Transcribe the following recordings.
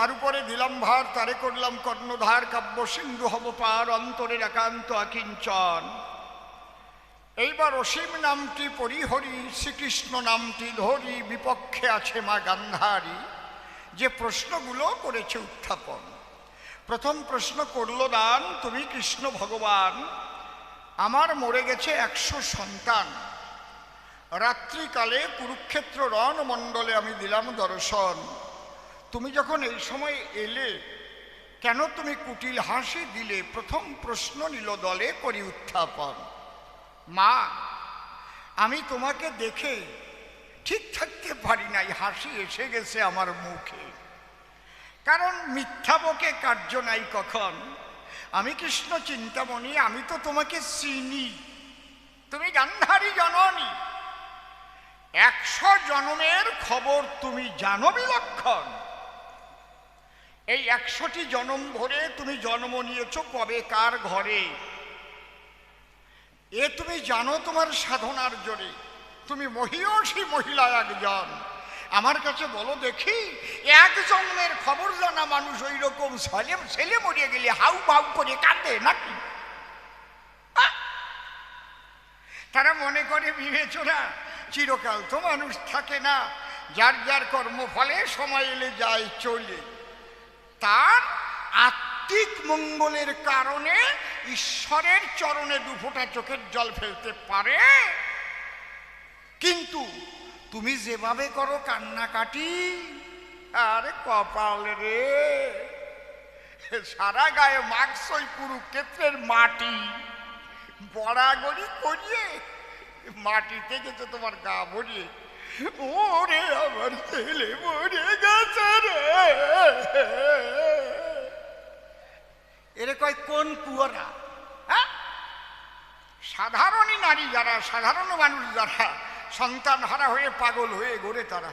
তার উপরে দিলাম ভার, তারে করলাম কর্ণধার, কাব্য সিন্ধু হব পার অন্তরের একান্ত আকিঞ্চন। এইবার অসীম নামটি পরিহরি, শ্রীকৃষ্ণ নামটি ধরি, বিপক্ষে আছে মা গান্ধারী, যে প্রশ্নগুলো করেছে উত্থাপন। প্রথম প্রশ্ন করল দান, তুমি কৃষ্ণ ভগবান, আমার মরে গেছে একশো সন্তান। রাত্রিকালে কুরুক্ষেত্র রণমণ্ডলে আমি দিলাম দর্শন। তুমি যখন এই সময় এলে, কেন তুমি কুটিল হাসি দিলে? প্রথম প্রশ্ন নিল দলে করি উত্থাপন। মা, আমি তোমাকে দেখে ঠিক থাকতে পারি নাই, হাসি এসে গেছে আমার মুখে। কারণ মিথ্যা বকে কার্য নাই কখন? আমি কৃষ্ণ চিন্তামণি, আমি তো তোমাকে চিনি। তুমি গান্ধারী জননী। একশো জনমের খবর তুমি জানো বিলক্ষণ এই একশোটি জনম ভরে তুমি জন্ম নিয়েছ কবে? কার ঘরে? এ তুমি জানো তোমার সাধনার জোরে। তুমি মহিয়সী মহিলা একজন। আমার কাছে বলো দেখি, এক জন্মের খবর জানা মানুষ ওই রকম ছেলে ছেলে মরিয়ে গেলে হাউ ভাউ করে কাঁদে নাকি! তারা মনে করে বিবেচনা, চিরকাল তো মানুষ থাকে না। যার যার কর্মফলে সময় এলে যায় চলে। তার আত্মিক মঙ্গলের কারণে ঈশ্বরের চরণে দুফোটা চোখের জল ফেলতে পারে। কিন্তু তুমি যেভাবে করো কান্নাকাটি, আরে কপাল রে। সারা গায়ে মাংস ওই কুরুক্ষেত্রের মাটি। বড়াগড়ি করিয়ে মাটি থেকে তো তোমার গা ভরিয়ে। ওরে আমার ছেলে মরে গেছে রে এরে কয়, কোন কুয়ারা হ্যাঁ? সাধারণই নারী যারা, সাধারণ মানুষ যারা, সন্তান হারা হয়ে পাগল হয়ে গড়ে তারা।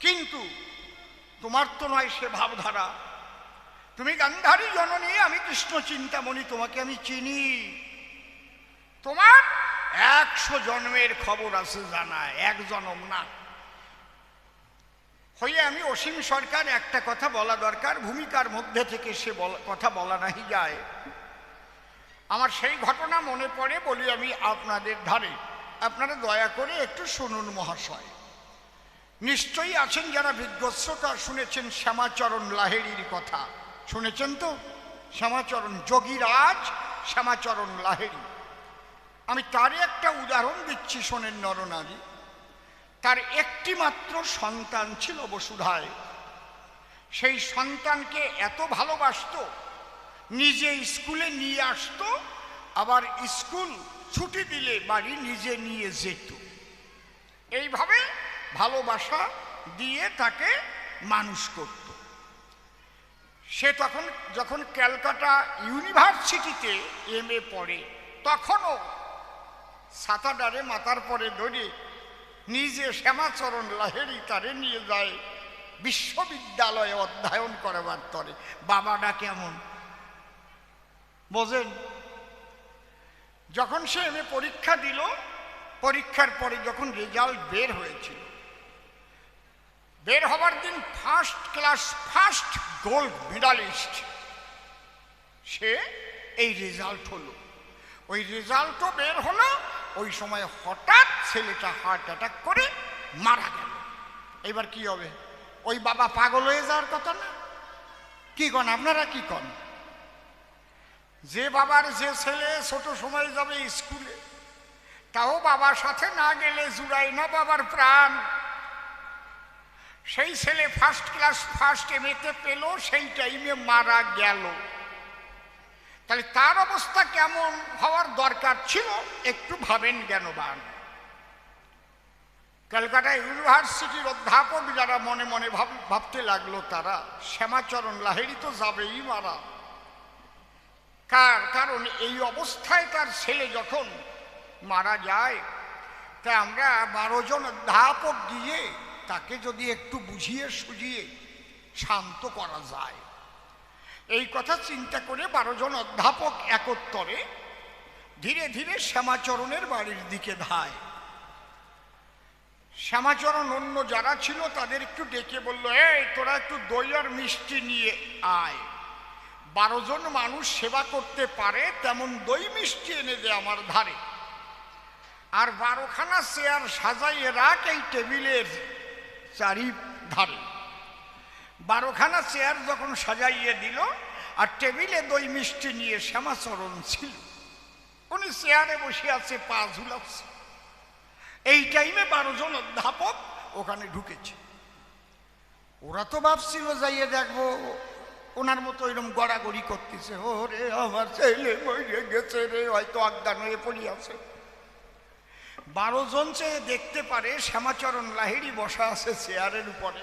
কিন্তু তোমার তো নয় সে ভাবধারা। তুমি গান্ধারী জননী, আমি কৃষ্ণ চিন্তামণি তোমাকে আমি চিনি। তোমার একশো জন্মের খবর আছে জানা এক জন্ম না হয়ে আমি অসীম সরকার, একটা কথা বলা দরকার, ভূমিকার মধ্যে থেকে সে কথা বলা নাহি যায়। আমার সেই ঘটনা মনে পড়ে বলি আমি আপনাদের ধারে। আপনারা দয়া করে একটু শুনুন মহাশয়। নিশ্চয়ই আছেন যারা বিজ্ঞশ্রোতা শুনেছেন শ্যামাচরণ লাহেরির কথা। শুনেছেন তো? শ্যামাচরণ যোগীরাজ, শ্যামাচরণ লাহেরি আমি তারই একটা উদাহরণ দিচ্ছি, শোনেন নরনারী। তার একটি মাত্র সন্তান ছিল বসুধায়। সেই সন্তানকে এত ভালোবাসতো, নিজে স্কুলে নিয়ে আসতো, আবার স্কুল ছুটি দিলে বাড়ি নিজে নিয়ে যেত। এইভাবে ভালোবাসা দিয়ে তাকে মানুষ করত। সে তখন, যখন ক্যালকাটা ইউনিভার্সিটিতে এম এ পড়ে, তখনও সাতাডারে মাথার পরে ধরে, নিজে শ্যামাচরণ লাহেরি তারে নিয়ে যায়, বিশ্ববিদ্যালয়ে অধ্যয়ন করবার তরে। বাবাটা কেমন? বোঝেন? যখন সে এমএ পরীক্ষা দিল, পরীক্ষার পরে যখন রেজাল্ট বের হয়েছিল, বের হবার দিন first class first gold medalist সে এই রেজাল্ট হলো। ওই রেজাল্টও বের হলো ওই সময় হঠাৎ ছেলেটা হার্ট অ্যাটাক করে মারা গেল। এবার কি হবে? ওই বাবা পাগল হয়ে যাওয়ার কথা না? কি কন, আপনারা কি কন? যে বাবার যে ছেলে ছোট সময় যাবে স্কুলে, তাও বাবার সাথে না গেলে জুড়াই না বাবার প্রাণ। সেই ছেলে ফার্স্ট ক্লাস ফার্স্ট এমএতে পেল, সেই টাইমে মারা গেল। তাহলে তার অবস্থা কেমন হওয়ার দরকার ছিল, একটু ভাবেন জ্ঞানবান। কলকাতা ইউনিভার্সিটির অধ্যাপক যারা মনে মনে ভাব ভাবতে লাগল তারা, শ্যামাচরণ লাহেরি তো যাবেই মারা। কার? কারণ এই অবস্থায় তার ছেলে যখন মারা যায়, তা আমরা বারো জন অধ্যাপক দিয়ে তাকে যদি একটু বুঝিয়ে সুঝিয়ে শান্ত করা যায়। এই কথা চিন্তা করে বারো জন অধ্যাপক একত্তরে ধীরে ধীরে শ্যামাচরণের বাড়ির দিকে ধায়। শ্যামাচরণ অন্য যারা ছিল তাদের একটু ডেকে বলল, এই, তোরা একটু দই আর মিষ্টি নিয়ে আয়। বারো জন মানুষ সেবা করতে পারে, তেমন দই মিষ্টি এনে দে আমার ধারে। আর বারোখানা চেয়ার সাজাইয়ে রাখ এই টেবিলের চারি ধারে বারোখানা চেয়ার যখন সাজাইয়ে দিল আর টেবিলে দই মিষ্টি নিয়ে শ্যামাচরণ ছিল। উনি চেয়ারে বসে আছে, পা ঝুলাচ্ছে। এই টাইমে বারো জন অধ্যাপক ওখানে ঢুকেছে। ওরা তো ভাবছিল, যাইয়ে দেখব, ওনার মতো এরকম গড়াগড়ি করতেছে। ও রে আমার ছেলে মরে গেছে রে, হয়তো অজ্ঞান হয়ে পড়িয়াছে। বারো জন চেয়ে দেখতে পারে, শ্যামাচরণ লাহিড়ি বসা আছে চেয়ারের উপরে।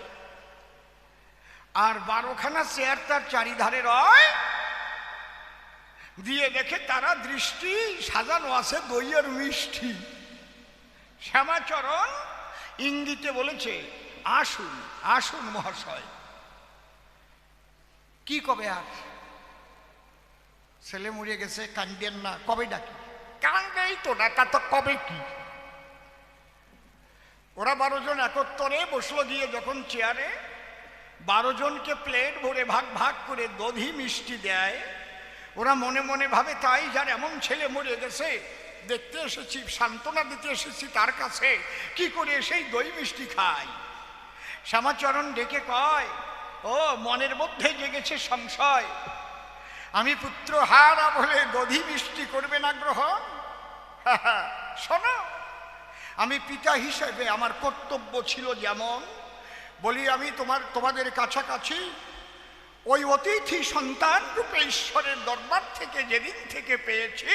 আর বারোখানা চেয়ার তার চারিধারে রয়। দিয়ে দেখে তারা দৃষ্টি সাজানো আছে দইয়ের মিষ্টি। শ্যামাচরণ ইঙ্গিতে বলেছে, আসুন আসুন মহাশয়। কি কবে আর? ছেলে মরিয়ে গেছে কান্দেন না, কবে ডাকি? কান্দেই তো তা তো কবে কি? ওরা বারো জন একত্তরে বসল গিয়ে যখন চেয়ারে বারো জনকে প্লেট ভরে ভাগ ভাগ করে দধি মিষ্টি দেয়। ওরা মনে মনে ভাবে, তাই যার এমন ছেলে মরে গেছে, দেখতে এসেছি, সান্ত্বনা দিতে এসেছি তার কাছে, কি করে সেই দই মিষ্টি খায়? শ্যামাচরণ ডেকে কয়, ও, মনের মধ্যে জেগেছে সংশয়। আমি পুত্র হারা বলে দধি মিষ্টি করবে না গ্রহণ শোনো, আমি পিতা হিসেবে আমার কর্তব্য ছিল যেমন বলি, আমি তোমার, তোমাদের কাছাকাছি ওই অতিথি সন্তান রূপে ঈশ্বরের দরবার থেকে যেদিন থেকে পেয়েছি,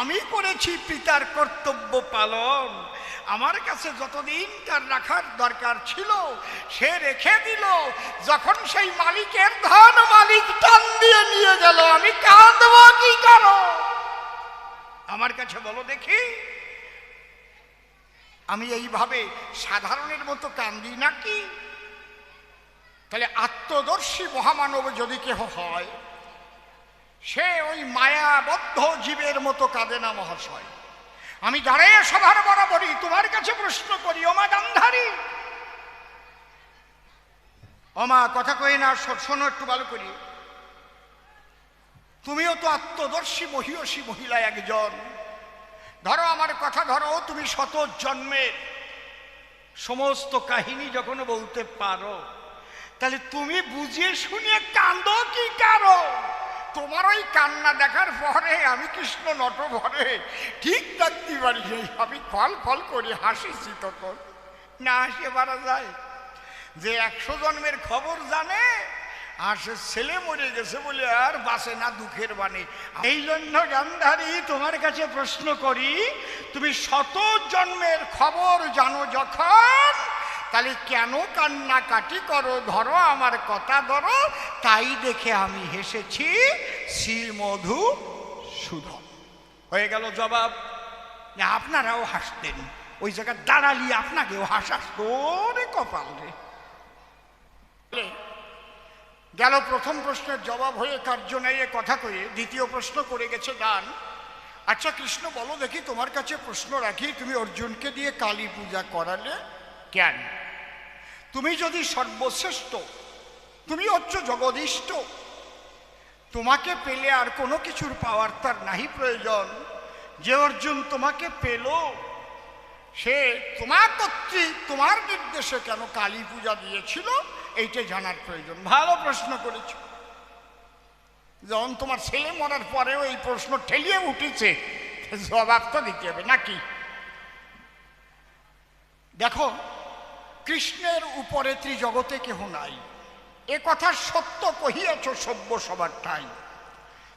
আমি করেছি পিতার কর্তব্য পালন। আমার কাছে যতদিন তার রাখার দরকার ছিল, সে রেখে দিল। যখন সেই মালিকের ধন মালিক টান দিয়ে নিয়ে গেল, আমি কাঁদব কি করো আমার কাছে বলো দেখি। আমি এইভাবে সাধারণের মতো কান্দি নাকি? তাহলে আত্মদর্শী মহামানব যদি কেহ হয়, সে ওই মায়াবদ্ধ জীবের মতো কাঁদে না মহাশয়। আমি দাঁড়িয়ে সভার বরাবরই তোমার কাছে প্রশ্ন করি ওমা গান্ধারী। অমা কথা কই না শোনো একটু ভালো করি। তুমিও তো আত্মদর্শী, মহিয়সী মহিলা একজন। ধরো আমার কথা, ধরো, তুমি শত জন্মের সমস্ত কাহিনী যখন বলতে পারো, তাহলে তুমি বুঝিয়ে শুনিয়ে কান্দো কি কারও? তোমার ওই কান্না দেখার পরে আমি কৃষ্ণ নট ভরে ঠিক থাকতে পারি আমি ফল ফল করি হাসিছি তখন। না হাসে পারা যায়। যে একশো জন্মের খবর জানে আর সে ছেলে মরে গেছে বলে আর বাসে না দুঃখের বাণী। এই জন্য গান্ধারী তোমার কাছে প্রশ্ন করি, তুমি শত জন্মের খবর জানো যখন? তাহলে কেন কান্নাকাটি করো? ধরো আমার কথা ধরো, তাই দেখে আমি হেসেছি শ্রী মধু সুধন। হয়ে গেল জবাব। আপনারাও হাসতেন। ওই জায়গায় দাঁড়ালি, আপনাকেও হাসাস। তোরে কপাল রে। গেল প্রথম প্রশ্নের জবাব হয়ে কার্য এ কথা কয়ে দ্বিতীয় প্রশ্ন করে গেছে গান। আচ্ছা কৃষ্ণ, বলো দেখি তোমার কাছে প্রশ্ন রাখি, তুমি অর্জুনকে দিয়ে কালী পূজা করালে কেন? তুমি যদি সর্বশ্রেষ্ঠ, তুমি হচ্ছ জগদিষ্ট, তোমাকে পেলে আর কোনো কিছুর পাওয়ার তার নাহি প্রয়োজন। যে অর্জুন তোমাকে পেল, সে তোমার কর্তৃক তোমার নির্দেশে কেন কালী পূজা দিয়েছিল? এইটা জানার প্রয়োজন। ভালো প্রশ্ন করেছ। যখন তোমার ছেলে মরার পরেও এই প্রশ্ন ঠেলিয়ে উঠেছে, জবাব তো দিতে হবে, নাকি? দেখো, কৃষ্ণের উপরে ত্রিজগতে কেহ নাই। এ কথা সত্য কহিয়াছ সভ্য সবার ঠাই।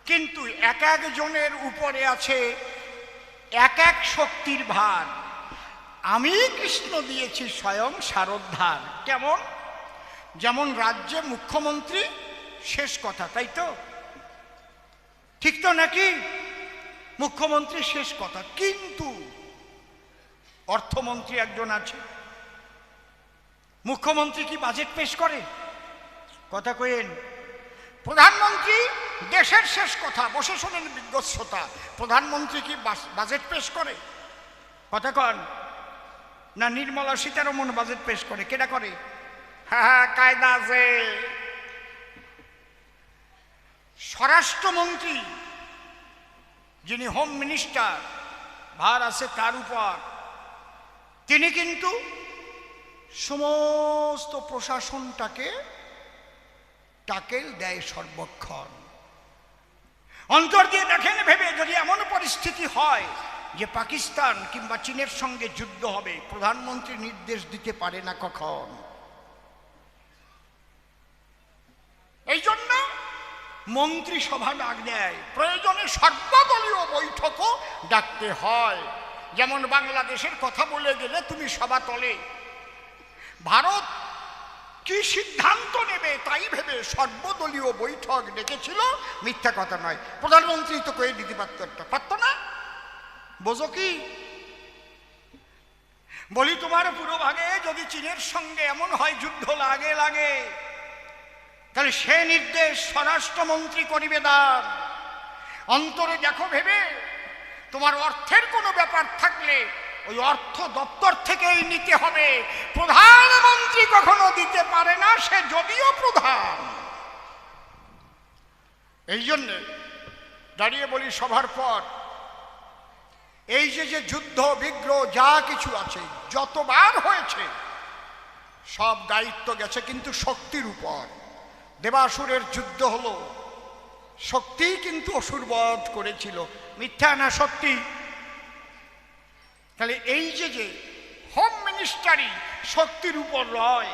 কিন্তু এক একজনের উপরে আছে এক এক শক্তির ভার। আমি কৃষ্ণ দিয়েছি স্বয়ং সারোদ্ধার। কেমন? যেমন রাজ্যে মুখ্যমন্ত্রী, শেষ কথা, তাই তো? ঠিক তো নাকি? মুখ্যমন্ত্রী, শেষ কথা। কিন্তু অর্থমন্ত্রী একজন আছে। মুখ্যমন্ত্রী কি বাজেট পেশ করে? কথা কইেন প্রধানমন্ত্রী দেশের শেষ কথা, বসে শোনেন প্রধানমন্ত্রী কি বাজেট পেশ করে? কথা কন। না নির্মলা সীতারমন বাজেট পেশ করে কেটা করে? হ্যাঁ কায়দা আছে। স্বরাষ্ট্রমন্ত্রী, যিনি হোম মিনিস্টার ভার আছে তার উপর, তিনি কিন্তু সমস্ত প্রশাসনটাকে টাকেল দেয় সর্বক্ষণ। অন্তর দিয়ে দেখেন, ভেবে যদি এমন পরিস্থিতি হয় যে পাকিস্তান কিংবা চীনের সঙ্গে যুদ্ধ হবে, প্রধানমন্ত্রী নির্দেশ দিতে পারে না কখন? এই জন্য মন্ত্রিসভা ডাক দেয়। প্রয়োজনে সর্বদলীয় বৈঠকও ডাকতে হয়। যেমন বাংলাদেশের কথা বলে গেলে তুমি সভা তলে। ভারত কি সিদ্ধান্ত নেবে তাই ভেবে সর্বদলীয় বৈঠক ডেকেছিল। মিথ্যা কথা নয়। প্রধানমন্ত্রী তো কয়ে দিতে পারত একটা। পারত না? বোঝো কি? বলি তোমার পুরো ভাগে যদি চীনের সঙ্গে এমন হয় যুদ্ধ লাগে লাগে। তাহলে সে নির্দেশ স্বরাষ্ট্রমন্ত্রী করিবে দান। অন্তরে দেখো ভেবে, তোমার অর্থের কোনো ব্যাপার থাকলে ওই অর্থ দপ্তর থেকেই নিতে হবে। প্রধানমন্ত্রী কখনো দিতে পারে না, সে যদিও প্রধান। এই জন্যে দাঁড়িয়ে বলি সভার পর, এই যে যে যুদ্ধ, বিগ্রহ, যা কিছু আছে, যতবার হয়েছে, সব দায়িত্ব গেছে কিন্তু শক্তির উপর। দেবাসুরের যুদ্ধ হলো। শক্তি কিন্তু অসুরবধ করেছিল। মিথ্যা না সত্যি? তাহলে এই যে যে হোম মিনিস্টারি শক্তির উপর রয়,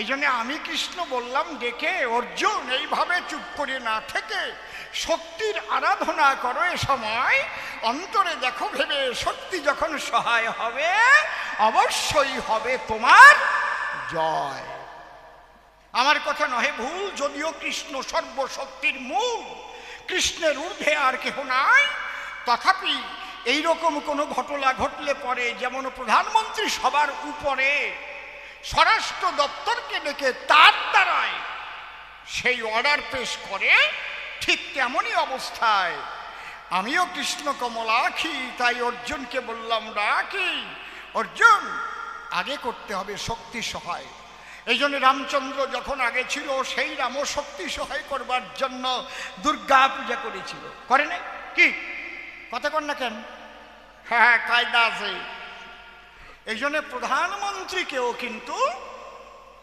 এই জন্য আমি কৃষ্ণ বললাম ডেকে অর্জুন এইভাবে চুপ করে না থেকে শক্তির আরাধনা করো এ সময়। অন্তরে দেখো, ভেবে শক্তি যখন সহায় হবে, অবশ্যই হবে তোমার জয়। আমার কথা নহে ভুল, যদিও কৃষ্ণ সর্বশক্তির মূল। কৃষ্ণের ঊর্ধ্বে আর কেহ নাই। তথাপি এইরকম কোনো ঘটনা ঘটলে পরে যেমন প্রধানমন্ত্রী সবার উপরে স্বরাষ্ট্র দপ্তরকে ডেকে তার দ্বারায় সেই অর্ডার পেশ করে, ঠিক তেমনই অবস্থায়। আমিও কৃষ্ণ কমলাখি তাই অর্জুনকে বললাম, ডাকি, অর্জুন, আগে করতে হবে শক্তি সহায়। এই জন্য রামচন্দ্র যখন আগে ছিল, সেই রামও শক্তি সহায় করবার জন্য দুর্গা পূজা করেছিল। করে নাই? কি? কথা কর না কেন? হ্যাঁ হ্যাঁ কায়দা আছে। এই জন্য প্রধানমন্ত্রীকেও কিন্তু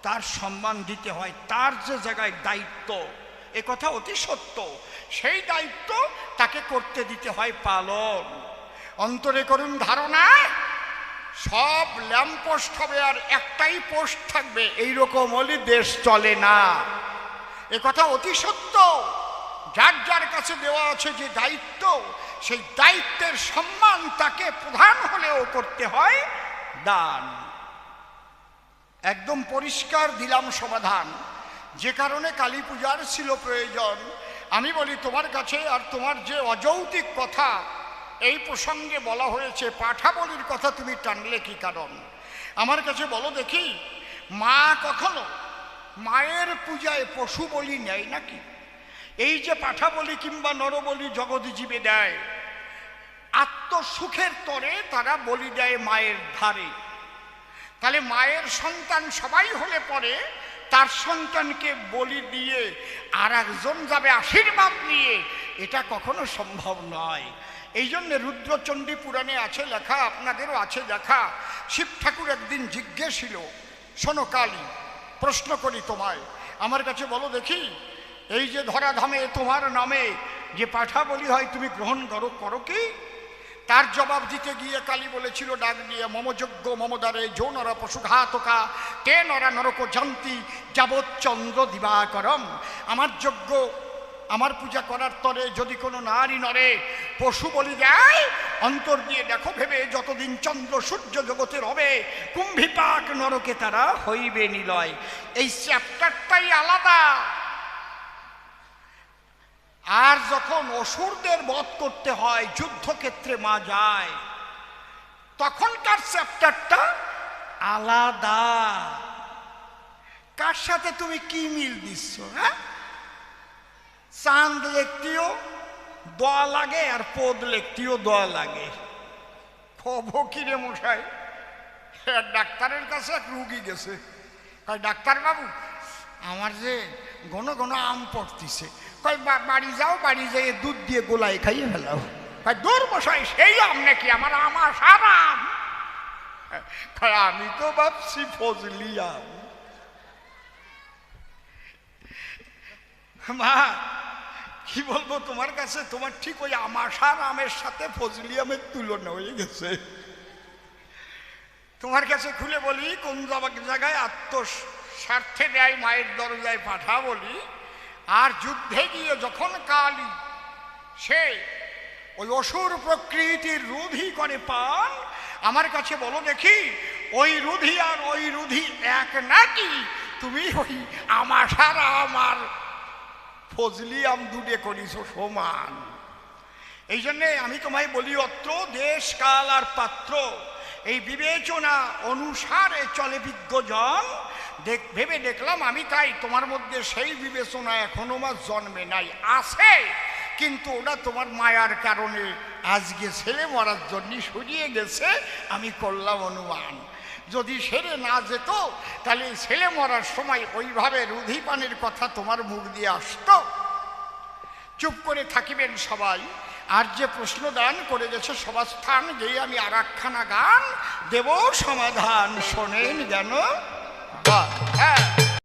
তার সম্মান দিতে হয়। তার যে জায়গায় দায়িত্ব, এ কথা অতি সত্য। সেই দায়িত্ব তাকে করতে দিতে হয় পালন। অন্তরে করুন ধারণা। সব ল্যাম্পোস্ট হবে আর একটাই পোস্ট থাকবে, এইরকম হলে দেশ চলে না। এ কথা অতি সত্য। যার যার কাছে দেওয়া আছে যে দায়িত্ব, সেই দায়িত্বের সম্মান তাকে প্রধান হলেও করতে হয় দান। একদম পরিষ্কার দিলাম সমাধান। যে কারণে কালী পূজার ছিল প্রয়োজন। আমি বলি, তোমার কাছে আর তোমার যে অযৌক্তিক কথা এই প্রসঙ্গে বলা হয়েছে, পাঠাবলির কথা তুমি টানলে কি কারণ? আমার কাছে বলো দেখি, মা কখনো মায়ের পূজায় পশু বলি নেয় নাকি? এই যে পাঠা বলি কিংবা নরবলি জগৎজীবে দেয়, আত্মসুখের তরে তারা বলি দেয় মায়ের ধারে। তাহলে মায়ের সন্তান সবাই হলে পরে তার সন্তানকে বলি দিয়ে আর একজন যাবে আশীর্বাদ নিয়ে, এটা কখনো সম্ভব নয়। এই জন্যে রুদ্রচণ্ডী পুরাণে আছে লেখা, আপনাদেরও আছে দেখা শিব ঠাকুর একদিন জিজ্ঞেসিল, শোনো কালী, প্রশ্ন করি তোমায়। আমার কাছে বলো দেখি, এই যে ধরা ধরাধামে তোমার নামে যে পাঠা বলি হয় তুমি গ্রহণ করো করো কি? তার জবাব দিতে গিয়ে কালী বলেছিল, ডাক দিয়ে মমযজ্ঞ মমদারে যৌনরা পশুঘাতকা তে নরা নরক যাবৎ চন্দ্র দিবাকরম। আমার যজ্ঞ আমার পূজা করার তরে যদি কোনো নারী নরে পশু বলি দেয়, অন্তর দিয়ে দেখো ভেবে যতদিন চন্দ্র সূর্য জগতের হবে কুম্ভিপাক নরকে তারা হইবে নিলয়। এই চ্যাপ্টারটাই আলাদা। আর যখন অসুরদের বধ করতে হয়, যুদ্ধক্ষেত্রে মা যায়, তখনকার চ্যাপ্টারটা আলাদা। কার সাথে তুমি কি মিল দিচ্ছ হ্যাঁ? চাঁদ লিখতেও দোয়া লাগে আর পদ লিখতেও দোয়া লাগে। খবো কিরে মশাই? ডাক্তারের কাছে এক রুগী গেছে। কয়, ডাক্তারবাবু, আমার যে ঘন ঘন আম পড়তিছে। কয়, "বা- বাড়ি যাও, বাড়ি যেয়ে দুধ দিয়ে গোলাই খাইয়ে ফেলাও। কয়, দূর মশাই, সেই আম নাকি? আমার আমার সারা আম। আমি তো ভাবছি ফজলি আম। মা কি বলব, তোমার কাছে তোমার ঠিক ওই আমাশার আমের সাথে ফজলি আমের তুলনা হয়ে গেছে। তোমার কাছে খুলে বলি, কোন জায়গা- জায়গায় আত্মস্বার্থে দেয় মায়ের দরজায় পাঠা বলি, আর যুদ্ধে গিয়ে যখন কালি, সে ওই অসুর প্রকৃতির রুধি করে পান, আমার কাছে বলো দেখি, ওই রুধি আর ওই রুধি এক নাকি? তুমি ওই আমাশার আমার ফজলি আম দুটে করিস সমান। এই জন্যে আমি তোমায় বলি অত্র, দেশ, কাল আর পাত্র, এই বিবেচনা অনুসারে চলে বিজ্ঞজন। দেখ, ভেবে দেখলাম আমি তাই, তোমার মধ্যে সেই বিবেচনা এখনও আমার জন্মে নাই, আছে। কিন্তু ওটা তোমার মায়ার কারণে আজকে ছেলে মরার জন্য সরিয়ে গেছে, আমি করলাম অনুমান। যদি সেরে না যেত, তাহলে ছেলে মরার সময় ওইভাবে রুধিপানের কথা তোমার মুখ দিয়ে আসত। চুপ করে থাকিবেন সবাই। আর যে প্রশ্ন দান করে গেছে সভাস্থান যেই আমি আর একখানা গান দেব সমাধান, শোনেন যেন। হ্যাঁ।